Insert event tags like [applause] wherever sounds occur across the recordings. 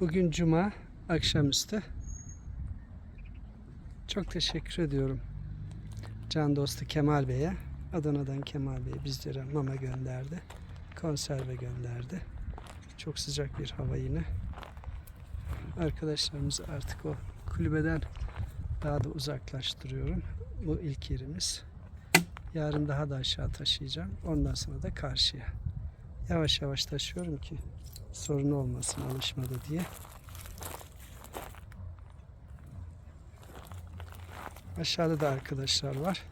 Bugün cuma akşamüstü. Çok teşekkür ediyorum can dostu Kemal Bey'e. Adana'dan Kemal Bey bizlere mama gönderdi. Konserve gönderdi. Çok sıcak bir hava yine. Arkadaşlarımızı artık o kulübeden daha da uzaklaştırıyorum. Bu ilk yerimiz. Yarın daha da aşağı taşıyacağım. Ondan sonra da karşıya. Yavaş yavaş taşıyorum ki sorun olmasın alışmadı diye. Aşağıda da arkadaşlar var.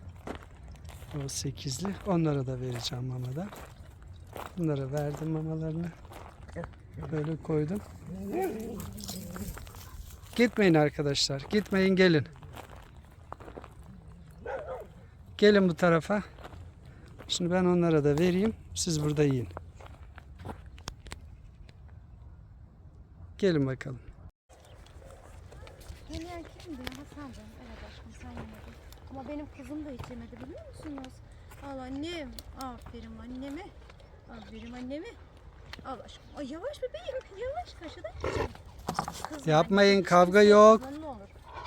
O sekizli. Onlara da vereceğim mamada. Bunlara verdim mamalarını. Böyle koydum. Gitmeyin arkadaşlar. Gitmeyin gelin. Gelin bu tarafa. Şimdi ben onlara da vereyim. Siz burada yiyin. Gelin bakalım. Yemeyen kimdi? Hasan'dı. Evet aşkım sen yemedin. Ama benim kızım da hiç yemedi biliyor musunuz? Al annem. Aferin anneme. Aferin anneme. Al aşkım. Ay yavaş bebeğim. Yavaş kaşıdan yiyeceğim. Kızım, Yapmayın, annem, kavga yok. kızma, Ne olur.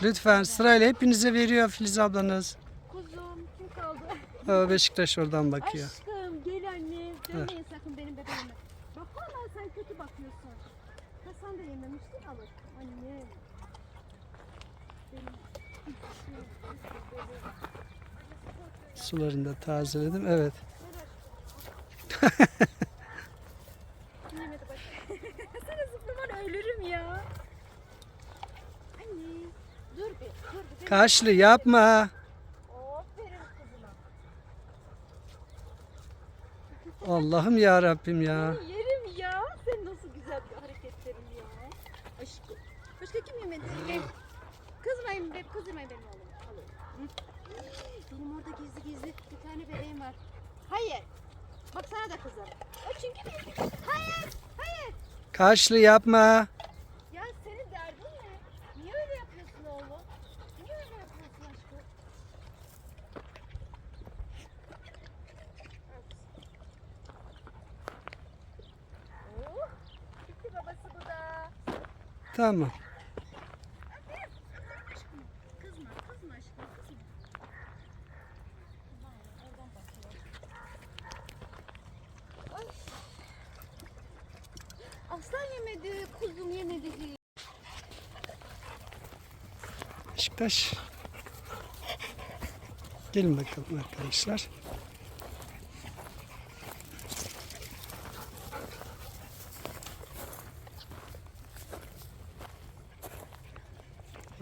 Lütfen sırayla hepinize veriyor Filiz ablanız. Kuzum kim kaldı? Beşiktaş oradan bakıyor. Aşkım gel anne. Dönmeyin sakın benim bebeğime. Bak hala sen kötü bakıyorsun. Hasan da yememişti alır. Anne. Benim. Sularını da tazeledim. Evet. Sana zıplaman ölürüm ya. Anne. Dur bir. Dur bir. Kaşlı yapma. Allah'ım ya Rabbim ya. Seni yerim ya. Sen nasıl güzel bir hareketlerin ya. Aşkım. Başka kim yemedi? Kızmayın kızmayın benim oğlum. Alın. Benim orada gizli gizli bir tane bebeğim var. Hayır. Bak sana da kızarım. O çünkü benim. Hayır. Hayır. Kaşlı yapma. Ya senin derdin ne? Niye öyle yapıyorsun oğlum? Niye öyle yapıyorsun aşkım? Oh, bitti babası bu da. Tamam. Aşkım, kızma, kızma aşkım, kızma. Vay, oradan bakıyor. Ay. Aslan yemedi, kuzum yemedi. Beşiktaş. Gelin bakalım arkadaşlar.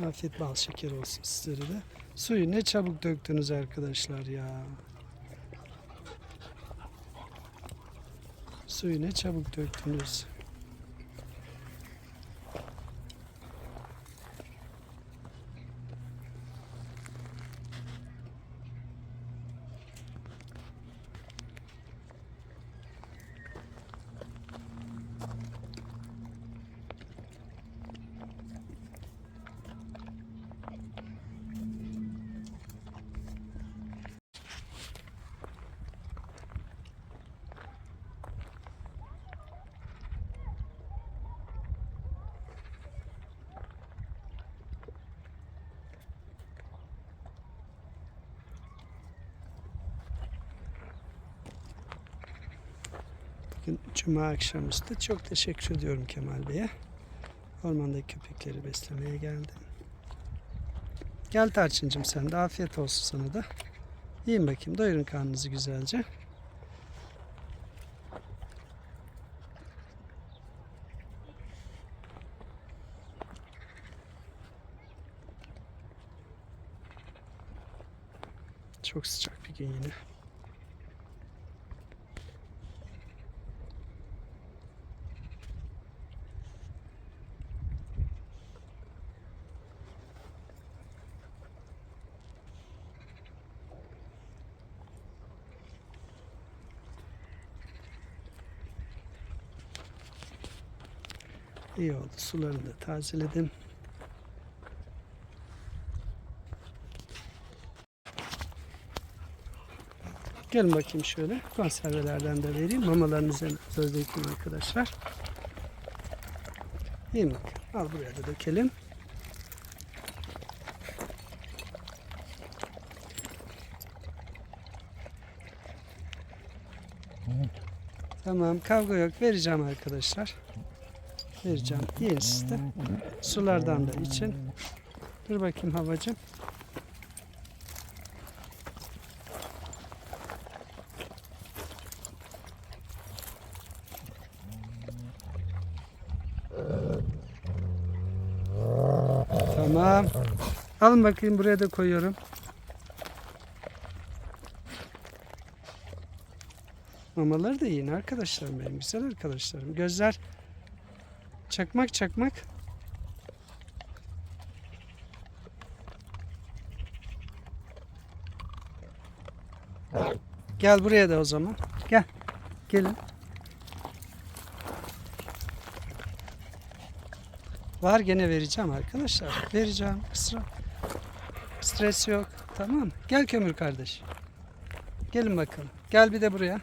Afiyet bal şeker olsun sizlere de. Suyu ne çabuk döktünüz arkadaşlar ya. Suyu ne çabuk döktünüz. Bugün Cuma akşamüstü. Çok teşekkür ediyorum Kemal Bey'e. Ormandaki köpekleri beslemeye geldim. Gel Tarçıncığım sen de afiyet olsun sana da. Yiyin bakayım doyurun karnınızı güzelce. Çok sıcak bir gün yine. İyi oldu. Sularını da tazeledim. Gelin bakayım şöyle. Konservelerden de vereyim. Mamalarınızı söz dökeyim arkadaşlar. İyi bak. Al buraya da dökelim. Tamam kavga yok. Vereceğim arkadaşlar. Vereceğim. Siz de. Sulardan da için. Dur bakayım havacım. Tamam. Alın bakayım buraya da koyuyorum. Mamaları da yiyin arkadaşlarım benim güzel arkadaşlarım. Gözler çakmak çakmak. Gel buraya da o zaman. Gel. Gelin. Var gene vereceğim arkadaşlar. Vereceğim. Isra. Stres yok. Tamam? Gel kömür kardeş. Gelin bakalım. Gel bir de buraya.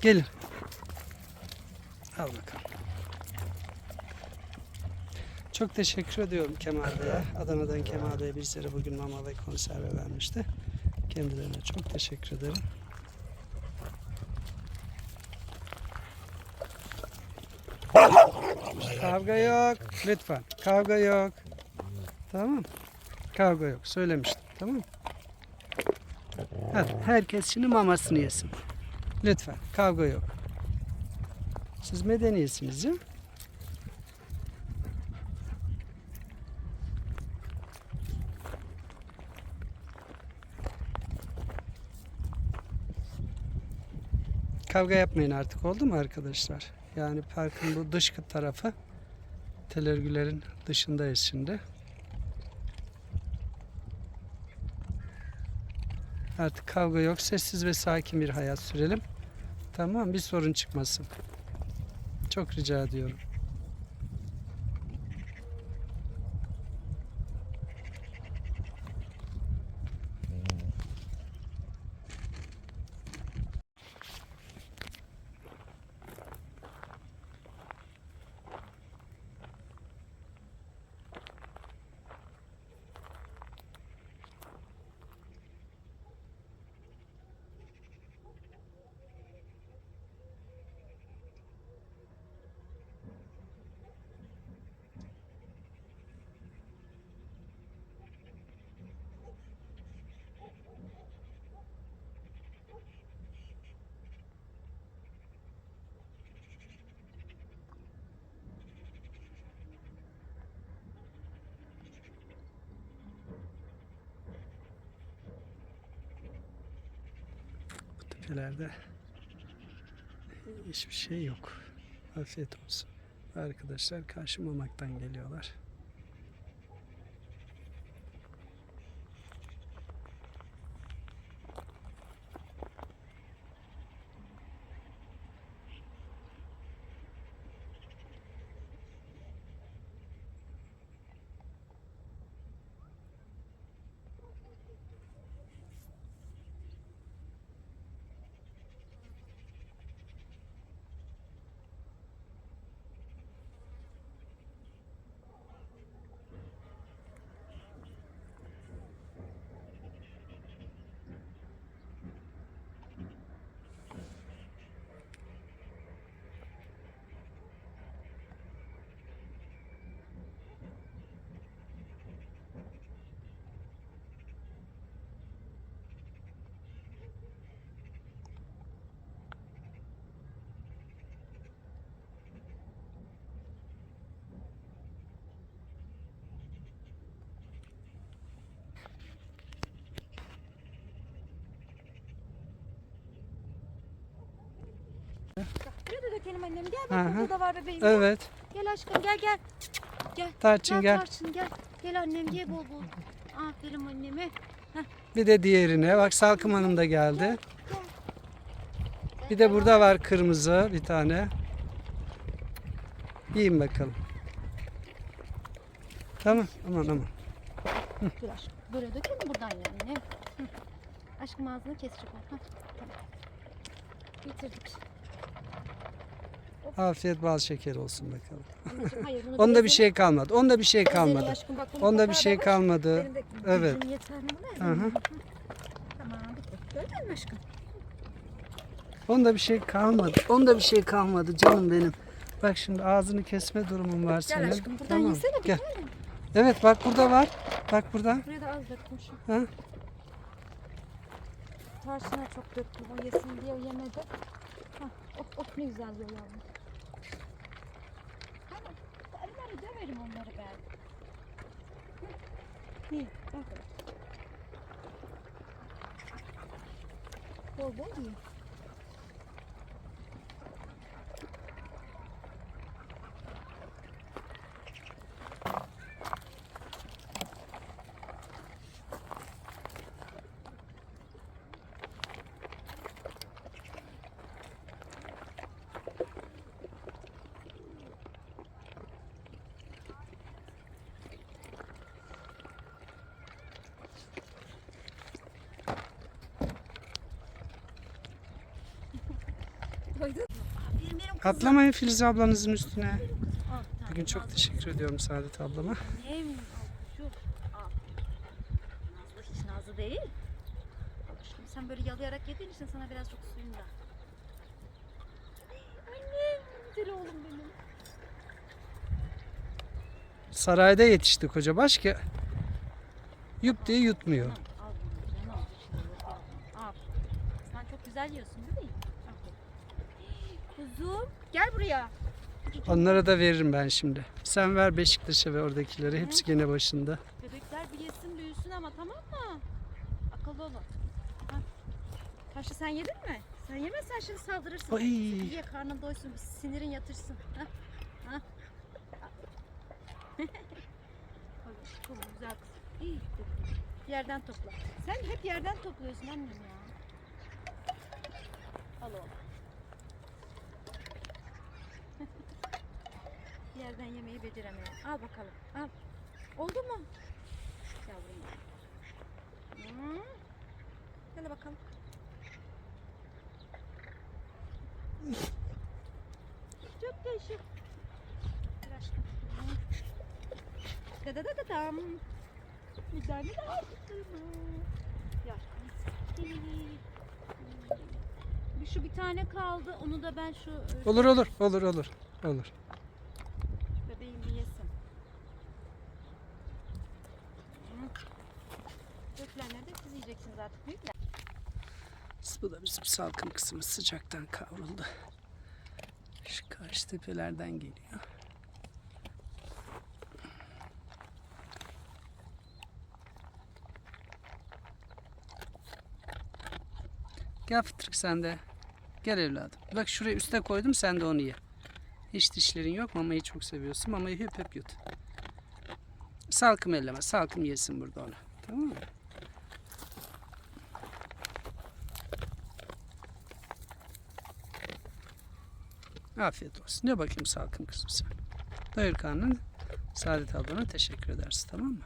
Gelin. Al bakalım. Çok teşekkür ediyorum Kemal Bey'e. Adana'dan Kemal Bey bizlere bugün mama ve konserve vermişti. Kendilerine çok teşekkür ederim. Kavga yok. Lütfen. Kavga yok. Tamam. Kavga yok. Söylemiştim. Tamam. Hadi herkes şimdi mamasını yesin. Lütfen. Kavga yok. Siz medeniyesiniz ya. Kavga yapmayın artık oldu mu arkadaşlar? Yani parkın bu dış tarafı tel örgülerin dışındayız şimdi. Artık kavga yok. Sessiz ve sakin bir hayat sürelim. Tamam bir sorun çıkmasın. Çok rica ediyorum. Bu tepelerde hiçbir şey yok. Afiyet olsun. Arkadaşlar karşımamaktan geliyorlar. Buraya da dökelim annem. Gel bak burada da var bebeğim. Evet. Gel aşkım gel gel. Tarçın gel. Tarçın gel. Gel annem ye bol bol. Aferin anneme. Bir de diğerine. Bak Salkım Hanım da geldi. Bir de burada var kırmızı bir tane. Yiyin bakalım. Tamam. Aman aman. Dur aşkım. Böyle dökelim buradan yani. Hı. Aşkım ağzını kesecek o. Tamam. Getirdik. Afiyet bal şeker olsun bakalım. Hayır, bunu [laughs] Onda bir şey kalmadı. Onda bir şey kalmadı. aşkım, bak Onda bir şey kalmadı. Benim de Evet. gücüm yeter mi buna? Hı hı. Tamam bitti. Gördün mü aşkım? Onda bir şey kalmadı. Onda bir şey kalmadı canım benim. Bak şimdi ağzını kesme durumun var Gel senin. aşkım buradan Tamam, yesene bir Gel. tane. Evet bak burada var. Bak burada. Buraya da az dökmüşüm. Ha? Tarçına çok döktüm o yesin diye yemedi. Hah, of of ne güzel yiyor yavrum. Döverim onları ben. İyi. Bak. Bol bol yiyin. Atlamayın Filiz ablanızın üstüne. Bugün çok teşekkür ediyorum Saadet ablama. Al şu. Nazlı hiç nazlı değil. Aşkım sen böyle yalayarak yediğin için sana biraz çok suyun da. Annem, güzel oğlum benim. Sarayda yetişti koca baş ki yup diye yutmuyor. Al. Sen çok güzel yiyorsun Kuzum gel buraya. Onlara da veririm ben şimdi. Sen ver Beşiktaş'a ve oradakileri. Hepsi gene başında. Bebekler bir yesin büyüsün ama tamam mı? Akıllı olun. Ha. Taşı sen yedin mi? Sen yemezsen şimdi saldırırsın. Ay. Ye karnın doysun, bir sinirin yatırsın. Ha? Ha? [laughs] Çok güzel kız. İyi. Yerden topla. Sen hep yerden topluyorsun annem ya. Al oğlum. Yerden yemeği beceremiyorum. Al bakalım. Al. Oldu mu? Yavrum. Gel bakalım. Çok. Hı. Da da da da dam. Bir tane daha yaptım. Ya. Bir Şu bir tane kaldı. Onu da ben şu e, Olur olur olur olur olur. bebeğim bir yesin. Hı. De siz yiyeceksiniz artık büyükler. Bu da bizim salkım kısmı sıcaktan kavruldu. Şu karşı tepelerden geliyor. Gel fıtırık sen de. Gel evladım. Bak şuraya üste koydum sen de onu ye. Hiç dişlerin yok mamayı çok seviyorsun. Mamayı hüp hüp yut. Salkım elleme. Salkım yesin burada onu. Tamam mı? Afiyet olsun. Ne bakayım salkım kızım sen. Doyur karnını. Saadet ablana teşekkür edersin tamam mı?